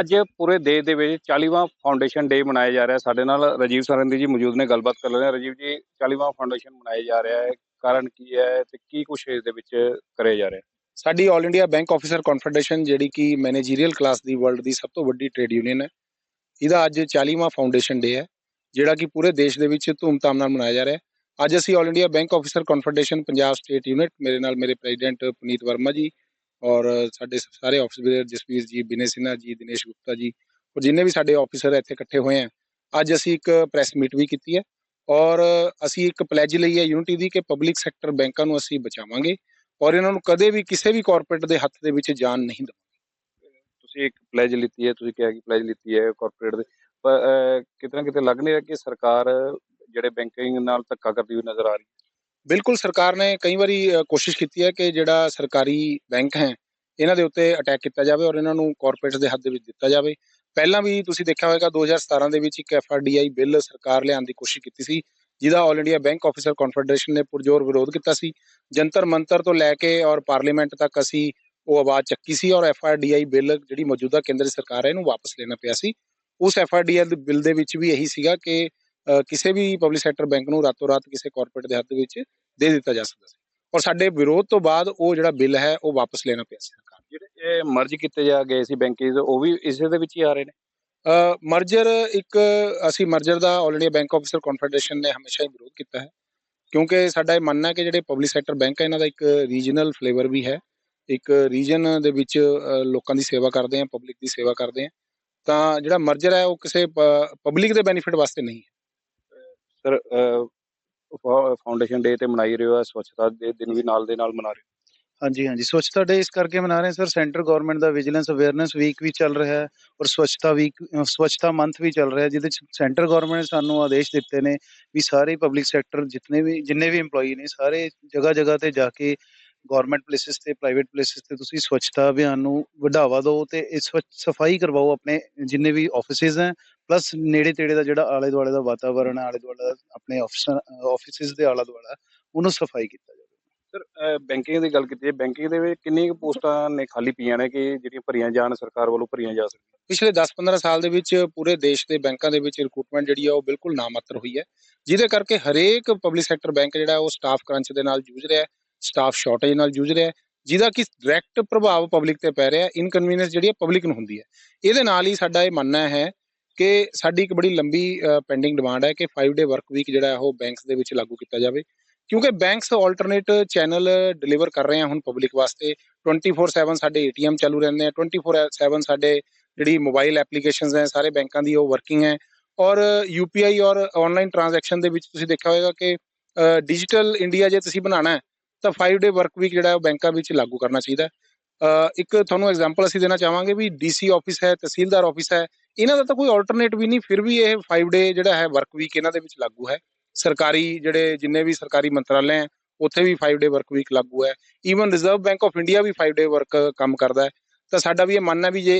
ਅੱਜ ਪੂਰੇ ਦੇਸ਼ ਦੇ ਵਿੱਚ 40ਵਾਂ ਫਾਊਂਡੇਸ਼ਨ ਡੇ ਮਨਾਇਆ ਜਾ ਰਿਹਾ। ਸਾਡੇ ਨਾਲ ਰਾਜੀਵ ਸਰੰਦੀ ਜੀ ਮੌਜੂਦ ਨੇ, ਗੱਲਬਾਤ ਕਰ ਲੈਂਦੇ ਹਾਂ। ਰਾਜੀਵ ਜੀ 40ਵਾਂ ਫਾਊਂਡੇਸ਼ਨ ਮਨਾਇਆ ਜਾ ਰਿਹਾ ਹੈ। ਕਾਰਨ ਕੀ ਹੈ ਤੇ ਕੀ ਕੁਛ ਇਸ ਦੇ ਵਿੱਚ ਕਰਿਆ ਜਾ ਰਿਹਾ ਸਾਡੀ all India bank officer confederation ਜਿਹੜੀ ਕਿ ਮੈਨੇਜੀਰੀਅਲ ਕਲਾਸ ਦੀ ਵਰਲਡ ਦੀ ਸਭ ਤੋਂ ਵੱਡੀ ਟ੍ਰੇਡ ਯੂਨੀਅਨ ਹੈ, ਇਹਦਾ ਅੱਜ 40ਵਾਂ ਫਾਊਂਡੇਸ਼ਨ ਡੇ ਹੈ, ਜਿਹੜਾ ਕਿ ਪੂਰੇ ਦੇਸ਼ ਦੇ ਵਿੱਚ ਧੂਮਧਾਮ ਨਾਲ ਮਨਾਇਆ ਜਾ ਰਿਹਾ ਹੈ। ਅੱਜ ਅਸੀਂ all India bank officer confederation Punjab state unit ਮੇਰੇ ਨਾਲ ਮੇਰੇ ਪ੍ਰੈਜ਼ੀਡੈਂਟ ਪੁਨੀਤ ਵਰਮਾ ਜੀ ਔਰ ਸਾਡੇ ਸਾਰੇ ਆਫਿਸਰ ਜਸਵੀਰ ਜੀ, ਬਿਨੇ ਸਿਨਹਾ ਜੀ, ਦਿਨੇਸ਼ ਗੁਪਤਾ ਜੀ ਔਰ ਜਿੰਨੇ ਵੀ ਸਾਡੇ ਆਫਿਸਰ ਇੱਥੇ ਇਕੱਠੇ ਹੋਏ ਆ ਅੱਜ ਅਸੀਂ ਇੱਕ ਪ੍ਰੈਸ ਮੀਟ ਵੀ ਕੀਤੀ ਹੈ ਔਰ ਅਸੀਂ ਇੱਕ ਪਲੈਜ ਲਈ ਹੈ ਯੂਨਿਟੀ ਦੀ ਕਿ ਪਬਲਿਕ ਸੈਕਟਰ ਬੈਂਕਾਂ ਨੂੰ ਅਸੀਂ ਬਚਾਵਾਂਗੇ ਔਰ ਇਹਨਾਂ ਨੂੰ ਕਦੇ ਵੀ ਕਿਸੇ ਵੀ ਕਾਰਪੋਰੇਟ ਦੇ ਹੱਥ ਦੇ ਵਿੱਚ ਜਾਨ ਨਹੀਂ ਦੇਵਾਂਗੇ। ਤੁਸੀਂ ਇੱਕ ਪਲੇਜ ਲਿੱਤੀ ਹੈ, ਤੁਸੀਂ ਕਿਹਾ ਕਿ ਪਲੇਜ ਲਿੱਤੀ ਹੈ ਕਾਰਪੋਰੇਟ ਦੇ, ਪਰ ਕਿਤੇ ਨਾ ਕਿਤੇ ਲੱਗ ਨਹੀਂ ਰਿਹਾ ਕਿ ਸਰਕਾਰ ਜਿਹੜੇ ਬੈਂਕਿੰਗ ਨਾਲ ਧੱਕਾ ਕਰਦੀ ਹੋਈ ਨਜ਼ਰ ਆ ਰਹੀ ਹੈ। ਬਿਲਕੁਲ ਸਰਕਾਰ ਨੇ ਕਈ ਵਾਰੀ ਕੋਸ਼ਿਸ਼ ਕੀਤੀ ਹੈ ਕਿ ਜਿਹੜਾ ਸਰਕਾਰੀ ਬੈਂਕ ਹੈ, ਇਹਨਾਂ ਦੇ ਉੱਤੇ ਅਟੈਕ ਕੀਤਾ ਜਾਵੇ ਔਰ ਇਹਨਾਂ ਨੂੰ ਕਾਰਪੋਰੇਟ ਦੇ ਹੱਥ ਦੇ ਵਿੱਚ ਦਿੱਤਾ ਜਾਵੇ। ਪਹਿਲਾਂ ਵੀ ਤੁਸੀਂ ਦੇਖਿਆ ਹੋਵੇਗਾ 2017 ਦੇ ਵਿੱਚ ਇੱਕ ਐਫਆਰਡੀਆਈ ਬਿੱਲ ਸਰਕਾਰ ਲਿਆਉਣ ਦੀ ਕੋਸ਼ਿਸ਼ ਕੀਤੀ ਸੀ, ਜਿਹਦਾ all India bank officer confederation ਨੇ ਪੁਰਜ਼ੋਰ ਵਿਰੋਧ ਕੀਤਾ ਸੀ। ਜੰਤਰ ਮੰਤਰ ਤੋਂ ਲੈ ਕੇ ਔਰ ਪਾਰਲੀਮੈਂਟ ਤੱਕ ਅਸੀਂ ਉਹ ਆਵਾਜ਼ ਚੱਕੀ ਸੀ ਔਰ ਐਫਆਰਡੀਆਈ ਬਿੱਲ ਜਿਹੜੀ ਮੌਜੂਦਾ ਕੇਂਦਰੀ ਸਰਕਾਰ ਹੈ, ਇਹਨੂੰ ਵਾਪਸ ਲੈਣਾ ਪਿਆ ਸੀ। ਉਸ ਐਫਆਰਡੀਆਈ ਬਿੱਲ ਦੇ ਵਿੱਚ ਵੀ ਇਹੀ ਸੀਗਾ ਕਿ ਕਿਸੇ ਵੀ ਪਬਲਿਕ ਸੈਕਟਰ ਬੈਂਕ ਨੂੰ ਰਾਤੋਂ ਰਾਤ ਕਿਸੇ ਕਾਰਪੋਰੇਟ ਦੇ ਹੱਥ ਵਿੱਚ ਦੇ ਦਿੱਤਾ ਜਾ ਸਕਦਾ ਸੀ। ਔਰ ਸਾਡੇ ਵਿਰੋਧ ਤੋਂ ਬਾਅਦ ਉਹ ਜਿਹੜਾ ਬਿੱਲ ਹੈ ਉਹ ਵਾਪਸ ਲੈਣਾ ਪਿਆ ਸੀ ਸਰਕਾਰ। ਜਿਹੜੇ ਇਹ ਮਰਜ ਕੀਤੇ ਜਾ ਗਏ ਸੀ ਬੈਂਕਿੰਗ ਉਹ ਵੀ ਇਸੇ ਦੇ ਵਿੱਚ ਹੀ ਆ ਰਹੇ ਨੇ? ਮਰਜਰ ਇੱਕ ਅਸੀਂ ਮਰਜਰ ਦਾ 올 ਇੰਡੀਆ ਬੈਂਕ ਆਫੀਸਰ ਕਨਫੈਡਰੇਸ਼ਨ ਨੇ ਹਮੇਸ਼ਾ ਹੀ ਵਿਰੋਧ ਕੀਤਾ ਹੈ। ਕਿਉਂਕਿ ਸਾਡਾ ਇਹ ਮੰਨਣਾ ਹੈ ਕਿ ਜਿਹੜੇ ਪਬਲਿਕ ਸੈਕਟਰ ਬੈਂਕ ਹੈ ਇਹਨਾਂ ਦਾ ਇੱਕ ਰੀਜਨਲ ਫਲੇਵਰ ਵੀ ਹੈ। ਇੱਕ ਰੀਜਨ ਦੇ ਵਿੱਚ ਲੋਕਾਂ ਦੀ ਸੇਵਾ ਕਰਦੇ ਆ ਪਬਲਿਕ ਦੀ ਸੇਵਾ ਕਰਦੇ ਆ। ਤਾਂ ਜਿਹੜਾ ਮਰਜਰ ਹੈ ਉਹ ਕਿਸੇ ਪਬਲਿਕ ਦੇ ਬੈਨੀਫਿਟ ਵਾਸਤੇ ਨਹੀਂ ਹੈ। ਸਰ ਫਾਊਂਡੇਸ਼ਨ ਡੇ ਤੇ ਮਨਾਈ ਰਹੇ ਹੋ ਸਵੱਛਤਾ ਦੇ ਦਿਨ ਵੀ ਨਾਲ ਦੇ ਨਾਲ ਮਨਾ ਰਹੇ ਹੋ? ਹਾਂਜੀ ਹਾਂਜੀ। ਸਵੱਛਤਾ ਡੇ ਇਸ ਕਰਕੇ ਮਨਾ ਰਹੇ ਸਰ। ਸੈਂਟਰ ਗਵਰਨਮੈਂਟ ਦਾ ਵਿਜੀਲੈਂਸ ਅਵੇਅਰਨੈਸ ਵੀਕ ਵੀ ਚੱਲ ਰਿਹਾ ਹੈ ਔਰ ਸਵੱਛਤਾ ਵੀਕ ਸਵੱਛਤਾ ਮੰਥ ਵੀ ਚੱਲ ਰਿਹਾ ਹੈ, ਜਿਹਦੇ ਚ ਸੈਂਟਰ ਗਵਰਨਮੈਂਟ ਨੇ ਸਾਨੂੰ ਆਦੇਸ਼ ਦਿੱਤੇ ਨੇ ਵੀ ਸਾਰੇ ਪਬਲਿਕ ਸੈਕਟਰ ਜਿਤਨੇ ਵੀ, ਜਿੰਨੇ ਵੀ EMPLOYE ਨੇ, ਸਾਰੇ ਜਗ੍ਹਾ ਜਗ੍ਹਾ ਤੇ ਜਾ ਕੇ ਗਵਰਨਮੈਂਟ ਪਲੇਸਿਸ ਤੇ ਪ੍ਰਾਈਵੇਟ ਪਲੇਸਿਸ ਤੇ ਤੁਸੀਂ ਸਵੱਛਤਾ ਅਭਿਆਨ ਨੂੰ ਵਧਾਵਾ ਦਿਓ ਤੇ ਇਸ ਸਫ਼ਾਈ ਕਰਵਾਓ ਆਪਣੇ ਜਿੰਨੇ ਵੀ ਆਫਿਸਿਸ ਹੈ ਪਲੱਸ ਨੇੜੇ ਤੇੜੇ ਦਾ ਜਿਹੜਾ ਆਲੇ ਦੁਆਲੇ ਦਾ ਵਾਤਾਵਰਣ ਹੈ ਆਲੇ ਦੁਆਲੇ ਦਾ ਆਪਣੇ ਆਫਿਸਰ ਆਫਿਸਿਸ ਦੇ ਆਲਾ ਦੁਆਲਾ ਉਹਨੂੰ ਸਫ਼ਾਈ ਕੀਤਾ ਜਾਵੇ। ਸਰ ਬੈਂਕਿੰਗ ਦੀ ਗੱਲ ਕੀਤੀ ਹੈ ਬੈਂਕਿੰਗ ਦੇ ਵਿੱਚ ਕਿੰਨੀ ਕੁ ਪੋਸਟਾਂ ਨੇ ਖਾਲੀ ਪਈਆਂ ਨੇ ਕਿ ਜਿਹੜੀਆਂ ਭਰੀਆਂ ਜਾਣ ਸਰਕਾਰ ਵੱਲੋਂ ਭਰੀਆਂ ਜਾ ਸਕਦੀਆਂ ਪਿਛਲੇ 10-15 ਸਾਲ ਦੇ ਵਿੱਚ ਪੂਰੇ ਦੇਸ਼ ਦੇ ਬੈਂਕਾਂ ਦੇ ਵਿੱਚ ਰਿਕਰੂਟਮੈਂਟ ਜਿਹੜੀ ਆ ਉਹ ਬਿਲਕੁਲ ਨਾਮਾਤਰ ਹੋਈ ਹੈ। ਜਿਹਦੇ ਕਰਕੇ ਹਰੇਕ ਪਬਲਿਕ ਸੈਕਟਰ ਬੈਂਕ ਜਿਹੜਾ ਉਹ ਸਟਾਫ ਕਰੰਚ ਦੇ ਨਾਲ ਜੂਝ ਰਿਹਾ ਹੈ ਸਟਾਫ ਸ਼ਾਰਟੇਜ ਨਾਲ ਜੂਝ ਰਿਹਾ ਹੈ ਜਿਹਦਾ ਕਿ ਡਾਇਰੈਕਟ ਪ੍ਰਭਾਵ ਪਬਲਿਕ ਤੇ ਪੈ ਰਿਹਾ ਹੈ ਇਨਕਨਵੀਨੀਅੰਸ ਜਿਹੜੀ ਹੈ ਪਬਲਿਕ ਨੂੰ ਹੁੰਦੀ ਹੈ। ਇਹਦੇ ਨਾਲ ਹੀ ਸਾਡਾ ਇਹ ਮੰਨਣਾ ਹੈ ਕਿ ਸਾਡੀ ਇੱਕ ਬੜੀ ਲੰਬੀ ਪੈਂਡਿੰਗ ਡਿਮਾਂਡ ਹੈ ਕਿ 5 ਡੇ ਵਰਕ ਵੀਕ ਜਿਹੜਾ ਹੈ ਉਹ ਬੈਂਕਸ ਦੇ ਵਿੱਚ ਲਾਗੂ ਕੀਤਾ ਜਾਵੇ। ਕਿਉਂਕਿ ਬੈਂਕਸ ਆਲਟਰਨੇਟ ਚੈਨਲ ਡਿਲੀਵਰ ਕਰ ਰਹੇ ਆ ਹੁਣ ਪਬਲਿਕ ਵਾਸਤੇ। 24/7 ਸਾਡੇ ਏਟੀਐਮ ਚਾਲੂ ਰਹਿੰਦੇ ਆ। 24/7 ਸਾਡੇ ਜਿਹੜੀ ਮੋਬਾਈਲ ਐਪਲੀਕੇਸ਼ਨਸ ਹੈ, ਸਾਰੇ ਬੈਂਕਾਂ ਦੀ ਉਹ ਵਰਕਿੰਗ ਹੈ। ਔਰ ਯੂਪੀਆਈ ਔਰ ਆਨਲਾਈਨ ਟ੍ਰਾਂਜੈਕਸ਼ਨ ਦੇ ਵਿੱਚ ਤੁਸੀਂ ਦੇਖਿਆ ਹੋਵੇਗਾ ਕਿ ਡਿਜੀਟਲ ਇੰਡੀਆ ਜੇ ਤੁਸੀਂ ਬਣਾਉਣਾ ਹੈ, ਤਾਂ 5 ਡੇ ਵਰਕ ਵੀਕ ਜਿਹੜਾ ਹੈ ਉਹ ਬੈਂਕਾਂ ਵਿੱਚ ਲਾਗੂ ਕਰਨਾ ਚਾਹੀਦਾ ਇੱਕ ਤੁਹਾਨੂੰ ਐਗਜ਼ਾਮਪਲ ਅਸੀਂ ਦੇਣਾ ਚਾਹਾਂਗੇ ਵੀ ਡੀਸੀ ਆਫਿਸ ਹੈ, ਤਹਿਸੀਲਦਾਰ ਆਫਿਸ ਹੈ ਇਹਨਾਂ ਦਾ ਤਾਂ ਕੋਈ ਆਲਟਰਨੇਟ ਵੀ ਨਹੀਂ, ਫਿਰ ਵੀ ਇਹ 5 ਡੇ ਜਿਹੜਾ ਹੈ ਵਰਕ ਵੀਕ ਇਹਨਾਂ ਦੇ ਵਿੱਚ ਲਾਗੂ ਹੈ। ਸਰਕਾਰੀ ਜਿਹੜੇ ਜਿੰਨੇ ਵੀ ਸਰਕਾਰੀ ਮੰਤਰਾਲੇ ਹੈ, ਉੱਥੇ ਵੀ 5 ਡੇ ਵਰਕ ਵੀਕ ਲਾਗੂ ਹੈ। Even Reserve Bank of India we 5 day work ਕੰਮ ਕਰਦਾ ਹੈ। ਤਾਂ ਸਾਡਾ ਵੀ ਇਹ ਮੰਨਣਾ ਵੀ ਜੇ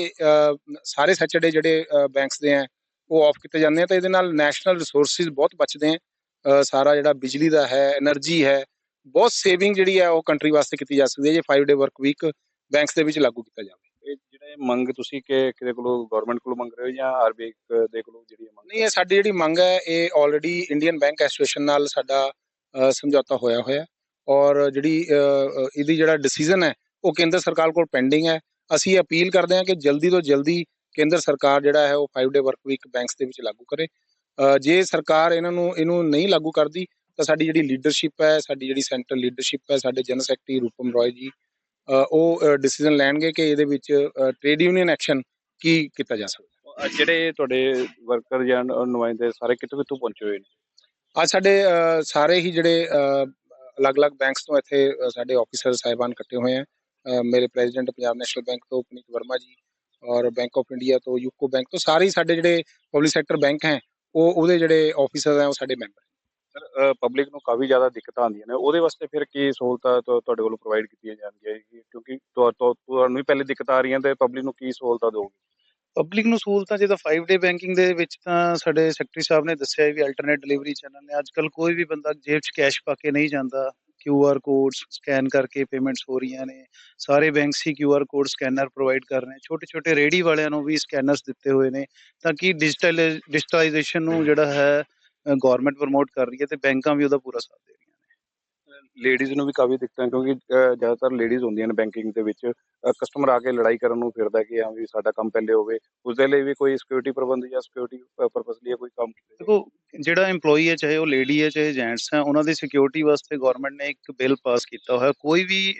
ਸਾਰੇ ਸੈਚਰਡੇ ਜਿਹੜੇ ਬੈਂਕਸ ਦੇ ਆ ਉਹ ਆਫ ਕੀਤੇ ਜਾਂਦੇ ਆ, ਤਾਂ ਇਹਦੇ ਨਾਲ ਨੈਸ਼ਨਲ ਰਿਸੋਰਸਿਸ ਬਹੁਤ ਬਚਦੇ ਆ ਸਾਰਾ ਜਿਹੜਾ ਬਿਜਲੀ ਦਾ ਹੈ એનર્ਜੀ ਹੈ, ਬਹੁਤ ਸੇਵਿੰਗ ਜਿਹੜੀ ਹੈ ਉਹ ਕੰਟਰੀ ਵਾਸਤੇ ਕੀਤੀ ਜਾ ਸਕਦੀ ਹੈ, ਜੇ 5 ਡੇ ਵਰਕ ਵੀਕ ਬੈਂਕਸ ਦੇ ਵਿੱਚ ਲਾਗੂ ਕੀਤਾ ਜਾਵੇ। ਇਹ ਜਿਹੜੇ ਮੰਗ ਤੁਸੀਂ ਕਿ ਕਿਤੇ ਕੋਲੋਂ ਗਵਰਨਮੈਂਟ ਕੋਲੋਂ ਮੰਗ ਰਹੇ ਹੋ ਜਾਂ ਆਰਬੀਆਈ ਦੇ ਕੋਲੋਂ ਜਿਹੜੀ ਇਹ ਮੰਗ ਨਹੀਂ, ਇਹ ਸਾਡੀ ਜਿਹੜੀ ਮੰਗ ਹੈ, ਇਹ ਆਲਰੇਡੀ ਇੰਡੀਅਨ ਬੈਂਕ ਐਸੋਸੀਏਸ਼ਨ ਨਾਲ ਸਾਡਾ ਸਮਝੌਤਾ ਹੋਇਆ ਹੋਇਆ ਔਰ ਜਿਹੜੀ ਇਹਦੀ ਜਿਹੜਾ ਡਿਸੀਜਨ ਹੈ, ਉਹ ਕੇਂਦਰ ਸਰਕਾਰ ਕੋਲ ਪੈਂਡਿੰਗ ਹੈ। ਅਸੀਂ ਅਪੀਲ ਕਰਦੇ ਹਾਂ ਕਿ ਜਲਦੀ ਤੋਂ ਜਲਦੀ ਕੇਂਦਰ ਸਰਕਾਰ ਜਿਹੜਾ ਹੈ, ਉਹ 5 ਡੇ ਵਰਕ ਵੀਕ ਬੈਂਕਸ ਦੇ ਵਿੱਚ ਲਾਗੂ ਕਰੇ। ਜੇ ਸਰਕਾਰ ਇਹਨਾਂ ਨੂੰ, ਇਹਨੂੰ ਨਹੀਂ ਲਾਗੂ ਕਰਦੀ, ਤਾਂ ਸਾਡੀ ਜਿਹੜੀ ਲੀਡਰਸ਼ਿਪ ਹੈ, ਸਾਡੀ ਜਿਹੜੀ ਸੈਂਟਰਲ ਲੀਡਰਸ਼ਿਪ ਹੈ, ਸਾਡੇ ਜਨਰਲ ਸੈਕਟਰੀ ਰੂਪਮ ਰੋਏ ਜੀ ਉਹ ਡਿਸੀਜਨ ਲੈਣਗੇ ਕਿ ਇਹਦੇ ਵਿੱਚ ਟ੍ਰੇਡ ਯੂਨੀਅਨ ਐਕਸ਼ਨ ਕੀ ਕੀਤਾ ਜਾ ਸਕਦਾ? ਜਿਹੜੇ ਤੁਹਾਡੇ ਵਰਕਰ ਜਾਂ ਨੁਮਾਇੰਦੇ ਸਾਰੇ ਕਿੱਥੋਂ ਕਿੱਥੋਂ ਪਹੁੰਚੇ ਹੋਏ ਨੇ? ਅੱਜ ਸਾਡੇ ਸਾਰੇ ਹੀ ਜਿਹੜੇ ਅਲੱਗ-ਅਲੱਗ ਬੈਂਕਸ ਤੋਂ ਇੱਥੇ ਸਾਡੇ ਆਫੀਸਰ ਸਾਹਿਬਾਨ ਇਕੱਠੇ ਹੋਏ ਆ। ਮੇਰੇ ਪ੍ਰੈਜ਼ੀਡੈਂਟ ਪੰਜਾਬ ਨੈਸ਼ਨਲ ਬੈਂਕ ਤੋਂ ਪੁਨੀਤ ਵਰਮਾ ਜੀ ਔਰ ਬੈਂਕ ਆਫ ਇੰਡੀਆ ਤੋਂ ਯੂਕੋ ਬੈਂਕ ਤੋਂ ਸਾਰੇ ਸਾਡੇ ਜਿਹੜੇ ਪਬਲਿਕ ਸੈਕਟਰ ਬੈਂਕ ਹੈ ਉਹ ਉਹਦੇ ਜਿਹੜੇ ਆਫੀਸਰ ਹੈ ਉਹ ਸਾਡੇ ਮੈਂਬਰ ਪਬਲਿਕ ਨੂੰ ਕਾਫੀ ਜ਼ਿਆਦਾ ਦਿੱਕਤਾਂ ਆਉਂਦੀਆਂ ਨੇ ਉਹਦੇ ਵਾਸਤੇ ਫਿਰ ਕੀ ਸਹੂਲਤਾਂ ਤੁ- ਤੁਹਾਡੇ ਵੱਲੋਂ ਪ੍ਰੋਵਾਈਡ ਕੀਤੀਆਂ ਜਾਣਗੀਆਂ? ਕਿਉਂਕਿ ਤੁਹਾ- ਤੁਹਾ- ਤੁਹਾਨੂੰ ਵੀ ਪਹਿਲੇ ਦਿੱਕਤਾਂ ਆ ਰਹੀਆਂ ਤੇ ਪਬਲਿਕ ਨੂੰ ਕੀ ਸਹੂਲਤਾਂ ਦਿਓਗੇ? ਪਬਲਿਕ ਨੂੰ ਸਹੂਲਤਾਂ ਜਿੱਦਾਂ 5 ਡੇ ਬੈਂਕਿੰਗ ਦੇ ਵਿੱਚ ਤਾਂ ਸਾਡੇ ਸੈਕਟਰੀ ਸਾਹਿਬ ਨੇ ਦੱਸਿਆ ਵੀ ਅਲਟਰਨੇਟ ਡਿਲੀਵਰੀ ਚੈਨਲ ਨੇ। ਅੱਜ ਕੱਲ ਕੋਈ ਵੀ ਬੰਦਾ ਜੇਬ 'ਚ ਕੈਸ਼ ਪਾ ਕੇ ਨਹੀਂ ਜਾਂਦਾ। ਆਰ ਕੋਡਸ ਸਕੈਨ ਕਰਕੇ ਪੇਮੈਂਟਸ ਹੋ ਰਹੀਆਂ ਨੇ। ਸਾਰੇ ਬੈਂਕਸ ਹੀ ਆਰ ਕੋਡ ਸਕੈਨਰ ਪ੍ਰੋਵਾਈਡ ਕਰ ਰਹੇ ਨੇ। ਛੋਟੇ ਛੋਟੇ ਰੇੜੀ ਵਾਲਿਆਂ ਨੂੰ ਵੀ ਸਕੈਨਰਸ ਦਿੱਤੇ ਹੋਏ ਨੇ ਤਾਂ ਕਿ ਡਿਜੀਟਲ ਡਿਜੀਟਲਾਈਜੇਸ਼ਨ ਨੂੰ ਜਿਹੜਾ ਹੈ ਗਵਰਨਮੈਂਟ ਪ੍ਰਮੋਟ ਕਰ ਰਹੀ ਹੈ ਤੇ ਬੈਂਕਾਂ ਵੀ ਉਹਦਾ ਪੂਰਾ ਸਾਥ ਦੇ ਰਹੀਆਂ ਨੇ। ਲੇਡੀਜ਼ ਨੂੰ ਵੀ ਕਾਫੀ ਦਿੱਕਤਾਂ ਕਿਉਂਕਿ ਜ਼ਿਆਦਾਤਰ ਲੇਡੀਜ਼ ਹੁੰਦੀਆਂ ਨੇ ਬੈਂਕਿੰਗ ਦੇ ਵਿੱਚ। ਕਸਟਮਰ ਆ ਕੇ ਲੜਾਈ ਕਰਨ ਨੂੰ ਫਿਰਦਾ ਕਿ ਹਾਂ ਵੀ ਸਾਡਾ ਕੰਮ ਪਹਿਲੇ ਹੋਵੇ। ਉਸ ਦੇ ਲਈ ਵੀ ਕੋਈ ਸਿਕਿਉਰਿਟੀ ਪ੍ਰਬੰਧ ਜਾਂ ਸਿਕਿਉਰਿਟੀ ਪਰਪਸ ਲਈ ਕੋਈ ਕੰਮ? ਦੇਖੋ ਜਿਹੜਾ EMPLOYE ਹੈ ਚਾਹੇ ਉਹ ਲੇਡੀ ਹੈ ਚਾਹੇ ਜੈਂਟਸ ਹੈ ਉਹਨਾਂ ਦੀ ਸਿਕਿਉਰਿਟੀ ਵਾਸਤੇ ਗਵਰਨਮੈਂਟ ਨੇ ਇੱਕ ਬਿੱਲ ਪਾਸ ਕੀਤਾ ਹੋਇਆ। ਕੋਈ ਵੀ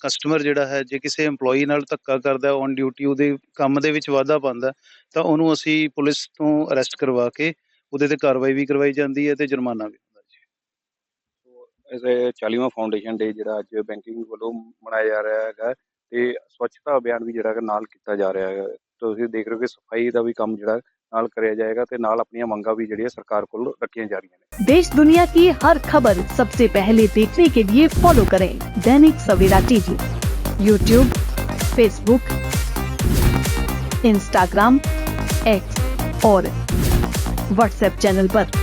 ਕਸਟਮਰ ਜਿਹੜਾ ਹੈ ਜੇ ਕਿਸੇ EMPLOYE ਨਾਲ ਧੱਕਾ ਕਰਦਾ ਔਨ ਡਿਊਟੀ ਉਹਦੇ ਕੰਮ ਦੇ ਵਿੱਚ ਵਾਧਾ ਪਾਉਂਦਾ ਤਾਂ ਉਹਨੂੰ ਅਸੀਂ ਪੁਲਿਸ ਤੋਂ ਅਰੈਸਟ ਕਰਵਾ ਕੇ ਉਹਦੇ ਤੇ ਕਾਰਵਾਈ ਵੀ ਕਰਵਾਈ ਜਾਂਦੀ ਹੈ ਤੇ ਜੁਰਮਾਨਾ ਵੀ ਹੁੰਦਾ ਜੀ ਇਸ 40ਵਾਂ ਫਾਊਂਡੇਸ਼ਨ ਡੇ ਜਿਹੜਾ ਅੱਜ ਬੈਂਕਿੰਗ ਵੱਲੋਂ ਮਨਾਇਆ ਜਾ ਰਿਹਾ ਹੈਗਾ ਤੇ ਸਵੱਛਤਾ ਅਭਿਆਨ ਵੀ ਜਿਹੜਾ ਕਿ ਨਾਲ ਕੀਤਾ ਜਾ ਰਿਹਾ ਹੈ ਤੁਸੀਂ ਦੇਖ ਰਹੇ ਹੋ ਕਿ ਸਫਾਈ ਦਾ ਵੀ ਕੰਮ ਜਿਹੜਾ ਨਾਲ ਕਰਿਆ ਜਾਏਗਾ ਤੇ ਨਾਲ ਆਪਣੀਆਂ ਮੰਗਾਂ ਵੀ ਜਿਹੜੀਆਂ ਸਰਕਾਰ ਕੋਲ ਰੱਖੀਆਂ ਜਾ ਰਹੀਆਂ ਨੇ देश दुनिया की हर खबर सबसे पहले देखने के लिए फॉलो करें Dainik Savera TV YouTube Facebook Instagram X और વોટ્સએપ ચેનલ પર.